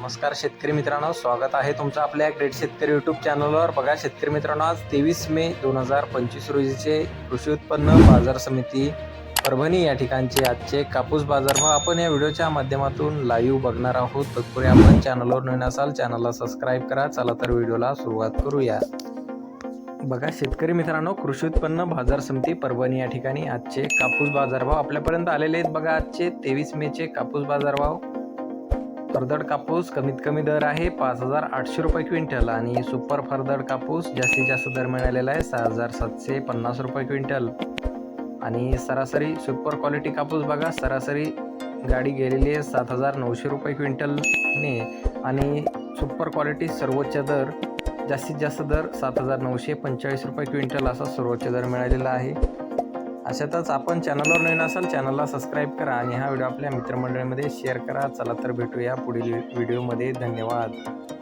नमस्कार शेतकरी मित्रांनो स्वागत आहे तुमचं आपल्या ग्रेट शेतकरी यूट्यूब चॅनलवर बघा शेतकरी मित्रांनो आज तेवीस मे दोन हजार पंचवीस रोजीचे कृषी उत्पन्न बाजार समिती परभणी या ठिकाणचे आजचे कापूस बाजारभाव आपण या व्हिडिओच्या माध्यमातून लाईव्ह बघणार आहोत. तत्पूर्वी आपण चॅनलवर नवीन असाल चॅनलला सबस्क्राईब करा. चला तर व्हिडिओला सुरुवात करूया. बघा शेतकरी मित्रांनो कृषी उत्पन्न बाजार समिती परभणी या ठिकाणी आजचे कापूस बाजारभाव आपल्यापर्यंत आलेले आहेत. बघा आजचे तेवीस मेचे कापूस बाजारभाव फरदड कापूस कमीत कमी दर आहे पाच हजार आठशे रुपये क्विंटल आणि सुपर फरदड कापूस जास्तीत जास्त दर मिळालेला आहे सहा हजार सातशे पन्नास रुपये क्विंटल. आणि सरासरी सुपर क्वालिटी कापूस बघा सरासरी गाडी गेलेली आहे सात हजार नऊशे रुपये क्विंटलने. आणि सुपर क्वालिटी सर्वोच्च दर जास्तीत जास्त दर सात हजार नऊशे पंचेचाळीस रुपये क्विंटल असा सर्वोच्च दर मिळालेला आहे. अशातच आपण चॅनलवर नवीन असाल चॅनलला सबस्क्राईब करा आणि हा व्हिडिओ आपल्या मित्रमंडळीमध्ये शेअर करा. चला तर भेटूया पुढील व्हिडिओमध्ये. धन्यवाद.